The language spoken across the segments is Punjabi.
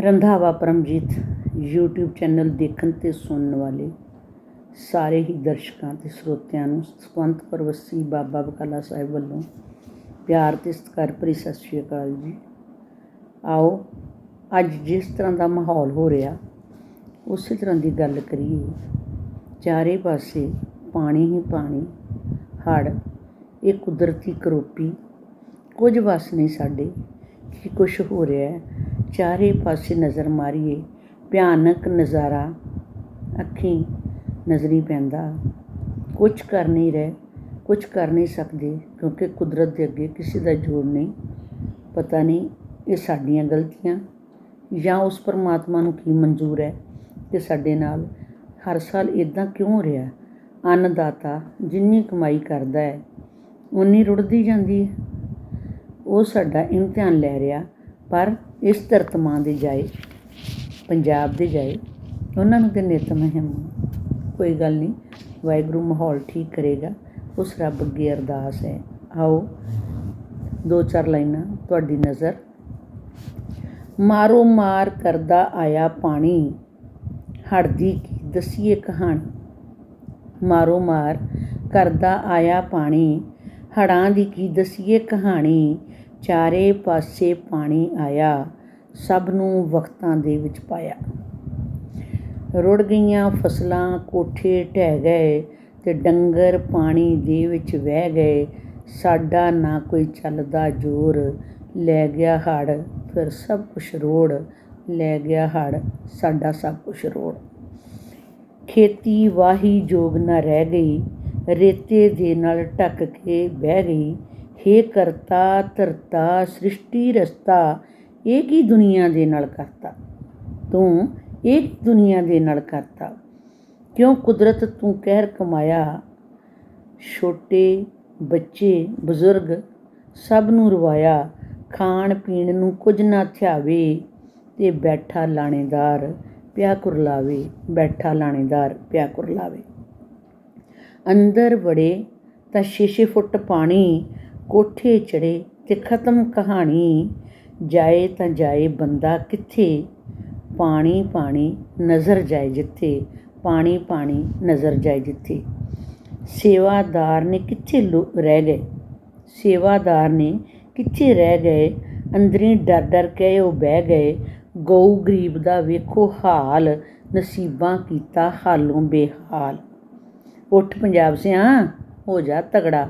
ਰੰਧਾਵਾ ਪਰਮਜੀਤ YouTube ਚੈਨਲ ਦੇਖਣ ਤੇ ਸੁਣਨ ਵਾਲੇ ਸਾਰੇ ਹੀ ਦਰਸ਼ਕਾਂ ਤੇ ਸਰੋਤਿਆਂ ਨੂੰ ਸਤਵੰਤ ਪ੍ਰਵਸੀ ਬਾਬਾ ਬਕਾਲਾ ਸਾਹਿਬ ਵੱਲੋਂ ਪਿਆਰ ਤੇ ਸਤਿਕਾਰ ਭਰੀ ਸਤਿ ਸ਼੍ਰੀ ਅਕਾਲ ਜੀ। ਆਓ, ਅੱਜ ਜਿਸ ਤਰ੍ਹਾਂ ਦਾ ਮਾਹੌਲ ਹੋ ਰਿਹਾ, ਉਸੇ ਤਰ੍ਹਾਂ ਦੀ ਗੱਲ ਕਰੀਏ। ਚਾਰੇ ਪਾਸੇ ਪਾਣੀ ਹੀ ਪਾਣੀ, ਹੜ੍ਹ, ਇਹ ਕੁਦਰਤੀ ਕਰੋਪੀ ਕੁਝ ਵਸ ਨਹੀਂ ਸਾਡੇ। ਕਿ ਕੁਝ ਹੋ ਰਿਹਾ ਹੈ। ਚਾਰੇ ਪਾਸੇ ਨਜ਼ਰ ਮਾਰੀਏ। ਭਿਆਨਕ ਨਜ਼ਾਰਾ। ਅੱਖੀਂ ਨਜ਼ਰੀ ਪੈਂਦਾ। ਕੁਝ ਕਰ ਨਹੀਂ ਰਹੇ ਕੁਝ ਕਰ ਨਹੀਂ ਸਕਦੇ, ਕਿਉਂਕਿ ਕੁਦਰਤ ਦੇ ਅੱਗੇ ਕਿਸੇ ਦਾ ਜੋਰ ਨਹੀਂ। ਪਤਾ ਨਹੀਂ ਇਹ ਸਾਡੀਆਂ ਗਲਤੀਆਂ ਜਾਂ ਉਸ ਪਰਮਾਤਮਾ ਨੂੰ ਕੀ ਮਨਜ਼ੂਰ ਹੈ ਕਿ ਸਾਡੇ ਨਾਲ ਹਰ ਸਾਲ ਇਦਾਂ ਕਿਉਂ ਹੋ ਰਿਹਾ। ਅੰਨਦਾਤਾ ਜਿੰਨੀ ਕਮਾਈ ਕਰਦਾ ਹੈ ਉਨੀ ਰੁੜਦੀ ਜਾਂਦੀ ਹੈ। ਉਹ ਸਾਡਾ ਇਮਤਿਹਾਨ ਲੈ ਰਿਹਾ, ਪਰ ਇਸ ਧਰਤ ਮਾਂ ਦੇ ਜਾਏ, ਪੰਜਾਬ ਦੇ ਜਾਏ, ਉਹਨਾਂ ਨੂੰ ਤੇ ਨਿਤ ਮਹਿਮ, ਕੋਈ ਗੱਲ ਨਹੀਂ, ਵਾਹਿਗੁਰੂ ਮਾਹੌਲ ਠੀਕ ਕਰੇਗਾ, ਉਸ ਰੱਬ ਅੱਗੇ ਅਰਦਾਸ ਹੈ। ਆਓ, ਦੋ ਚਾਰ ਲਾਈਨਾਂ ਤੁਹਾਡੀ ਨਜ਼ਰ। ਮਾਰੋ ਮਾਰ ਕਰਦਾ ਆਇਆ ਪਾਣੀ ਹੜਦੀ ਕੀ ਦਸੀਏ ਕਹਾਣੀ। ਮਾਰੋ ਮਾਰ ਕਰਦਾ ਆਇਆ ਪਾਣੀ ਹੜ੍ਹਾਂ ਦੀ ਕੀ ਦਸੀਏ ਕਹਾਣੀ? ਚਾਰੇ ਪਾਸੇ ਪਾਣੀ ਆਇਆ, ਸਭ ਨੂੰ ਵਕਤਾਂ ਦੇ ਵਿੱਚ ਪਾਇਆ। ਰੁੜ ਗਈਆਂ ਫਸਲਾਂ ਕੋਠੇ ਢਹਿ ਗਏ ਤੇ ਡੰਗਰ ਪਾਣੀ ਦੇ ਵਿੱਚ ਵਹਿ ਗਏ। ਸਾਡਾ ਨਾ ਕੋਈ ਚੱਲਦਾ ਜ਼ੋਰ, ਲੈ ਗਿਆ ਹੜ, ਫਿਰ ਸਭ ਕੁਛ ਰੋੜ। ਲੈ ਗਿਆ ਹੜ, ਸਾਡਾ ਸਭ ਕੁਛ ਰੋੜ। ਖੇਤੀ ਵਾਹੀ ਜੋਗ ਨਾ ਰਹਿ ਗਈ ਰੇਤੇ ਦੇ ਨਾਲ ਢੱਕ ਕੇ ਬਹਿ ਗਈ। ਹੇ ਕਰਤਾ ਧਰਤਾ ਸ੍ਰਿਸ਼ਟੀ ਰਸਤਾ, ਇਹ ਕੀ ਦੁਨੀਆ ਦੇ ਨਾਲ ਕਰਤਾ? ਤੂੰ ਇਹ ਦੁਨੀਆ ਦੇ ਨਾਲ ਕਰਤਾ? ਕਿਉਂ ਕੁਦਰਤ ਤੂੰ ਕਹਿਰ ਕਮਾਇਆ? ਛੋਟੇ ਬੱਚੇ, ਬਜ਼ੁਰਗ ਸਭ ਨੂੰ ਰਵਾਇਆ। ਖਾਣ ਪੀਣ ਨੂੰ ਕੁਝ ਨਾ ਥਿਆਵੇ ਤੇ ਬੈਠਾ ਲਾਣੇਦਾਰ ਪਿਆ ਕੁਰਲਾਵੇ, ਬੈਠਾ ਲਾਣੇਦਾਰ ਪਿਆ ਕੁਰਲਾਵੇ। ਅੰਦਰ ਵੜੇ ਤਾਂ 6-6 ਫੁੱਟ ਪਾਣੀ ਕੋਠੇ ਚੜੇ ਤੇ ਖਤਮ ਕਹਾਣੀ, ਜਾਏ ਤਾਂ ਜਾਏ ਬੰਦਾ ਕਿੱਥੇ? ਪਾਣੀ ਪਾਣੀ ਨਜ਼ਰ ਜਾਏ ਜਿੱਥੇ, ਪਾਣੀ ਪਾਣੀ ਨਜ਼ਰ ਜਾਏ ਜਿੱਥੇ। ਸੇਵਾਦਾਰ ਨੇ ਕਿੱਥੇ ਰਹਿ ਗਏ? ਸੇਵਾਦਾਰ ਨੇ ਕਿੱਥੇ ਰਹਿ ਗਏ? ਅੰਦਰੀ ਡਰ ਡਰ ਕੇ ਉਹ ਬਹਿ ਗਏ। ਗਊ ਗਰੀਬ ਦਾ ਵੇਖੋ ਹਾਲ, ਨਸੀਬਾਂ ਕੀਤਾ ਹਾਲੋਂ ਬੇਹਾਲ। ਉੱਠ ਪੰਜਾਬ ਸਿਆ ਹੋ ਜਾ ਤਗੜਾ।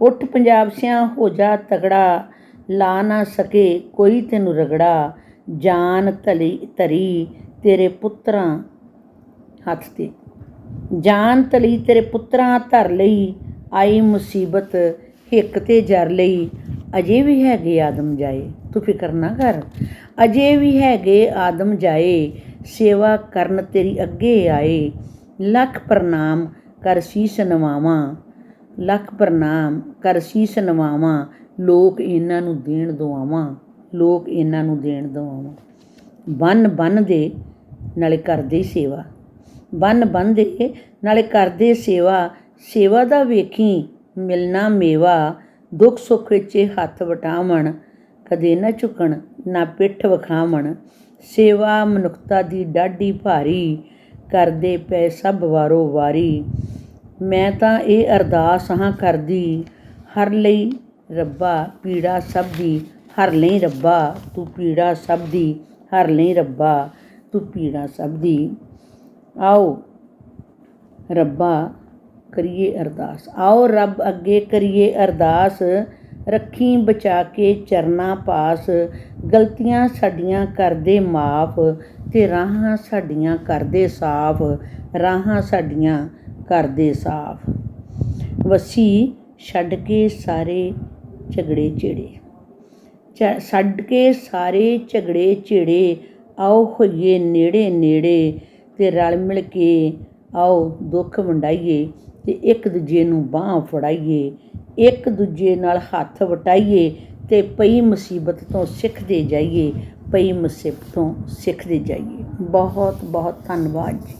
ਉੱਠ ਪੰਜਾਬ ਸਿਆ ਹੋ ਜਾ ਤਗੜਾ, ਲਾ ਨਾ ਸਕੇ ਕੋਈ ਤੈਨੂੰ ਰਗੜਾ। ਜਾਨ ਤਲੀ ਤਰੀ ਤੇਰੇ ਪੁੱਤਰਾਂ ਹੱਥ ਤੇ। ਜਾਨ ਤਲੀ ਤੇਰੇ ਪੁੱਤਰਾਂ ਧਰ ਲਈ, ਆਈ ਮੁਸੀਬਤ ਹਿੱਕ ਤੇ ਜਰ ਲਈ। ਅਜੇ ਵੀ ਹੈਗੇ ਆਦਮ ਜਾਏ, ਤੂੰ ਫਿਕਰ ਨਾ ਕਰ। ਅਜੇ ਵੀ ਹੈਗੇ ਆਦਮ ਜਾਏ, ਸੇਵਾ ਕਰਨ ਤੇਰੀ ਅੱਗੇ ਆਏ। ਲੱਖ ਪ੍ਰਣਾਮ ਕਰ ਸੀਸ ਨਵਾਵਾਂ, ਲੱਖ ਪ੍ਰਣਾਮ ਕਰ ਸੀਸ ਨਵਾਵਾਂ, ਲੋਕ ਇਹਨਾਂ ਨੂੰ ਦੇਣ ਦੁਆਵਾਂ, ਲੋਕ ਇਹਨਾਂ ਨੂੰ ਦੇਣ ਦੁਆਵਾਂ। ਬੰਨ ਬੰਨ ਦੇ ਨਾਲੇ ਕਰਦੇ ਸੇਵਾ। ਬੰਨ ਬੰਨ ਦੇ ਨਾਲੇ ਕਰਦੇ ਸੇਵਾ। ਸੇਵਾ ਦਾ ਵੇਖੀ ਮਿਲਣਾ ਮੇਵਾ, ਦੁੱਖ ਸੁੱਖ ਵਿੱਚ ਹੱਥ ਵਟਾਵਣ, ਕਦੇ ਨਾ ਝੁਕਣ, ਨਾ ਪਿੱਠ ਵਿਖਾਵਣ। ਸੇਵਾ ਮਨੁੱਖਤਾ ਦੀ ਡਾਢੀ ਭਾਰੀ ਕਰਦੇ ਪਏ ਸਭ ਵਾਰੋ ਵਾਰੀ। ਮੈਂ ਤਾਂ ਇਹ ਅਰਦਾਸ ਹਾਂ ਕਰਦੀ, ਹਰ ਲਈ ਰੱਬਾ ਪੀੜਾ ਸਭ ਦੀ, ਹਰ ਲਈ ਰੱਬਾ ਤੂੰ ਪੀੜਾ ਸਭ ਦੀ, ਹਰ ਲਈ ਰੱਬਾ ਤੂੰ ਪੀੜਾ ਸਭ ਦੀ। ਆਓ ਰੱਬਾ ਕਰੀਏ ਅਰਦਾਸ। ਆਓ ਰੱਬ ਅੱਗੇ ਕਰੀਏ ਅਰਦਾਸ, ਰੱਖੀ ਬਚਾ ਕੇ ਚਰਨਾ ਪਾਸ, ਗਲਤੀਆਂ ਸਾਡੀਆਂ ਕਰਦੇ ਮਾਫ, ਤੇ ਰਾਹਾਂ ਸਾਡੀਆਂ ਕਰਦੇ ਸਾਫ਼, ਰਾਹਾਂ ਸਾਡੀਆਂ ਕਰਦੇ ਸਾਫ਼। ਵਸੀ ਛੱਡ ਕੇ ਸਾਰੇ ਝਗੜੇ ਝੇੜੇ ਛੱਡ ਕੇ ਸਾਰੇ ਝਗੜੇ ਝੇੜੇ ਆਓ ਹੋਈਏ ਨੇੜੇ ਨੇੜੇ ਤੇ ਰਲ ਮਿਲ ਕੇ ਆਓ ਦੁੱਖ ਵੰਡਾਈਏ ਤੇ ਇੱਕ ਦੂਜੇ ਨੂੰ ਬਾਹ ਫੜਾਈਏ, ਇੱਕ ਦੂਜੇ ਨਾਲ ਹੱਥ ਵਟਾਈਏ ਤੇ ਪਈ ਮੁਸੀਬਤ ਤੋਂ ਸਿੱਖਦੇ ਜਾਈਏ, ਪਈ ਮੁਸੀਬਤ ਤੋਂ ਸਿੱਖਦੇ ਜਾਈਏ। ਬਹੁਤ ਬਹੁਤ ਧੰਨਵਾਦ ਜੀ।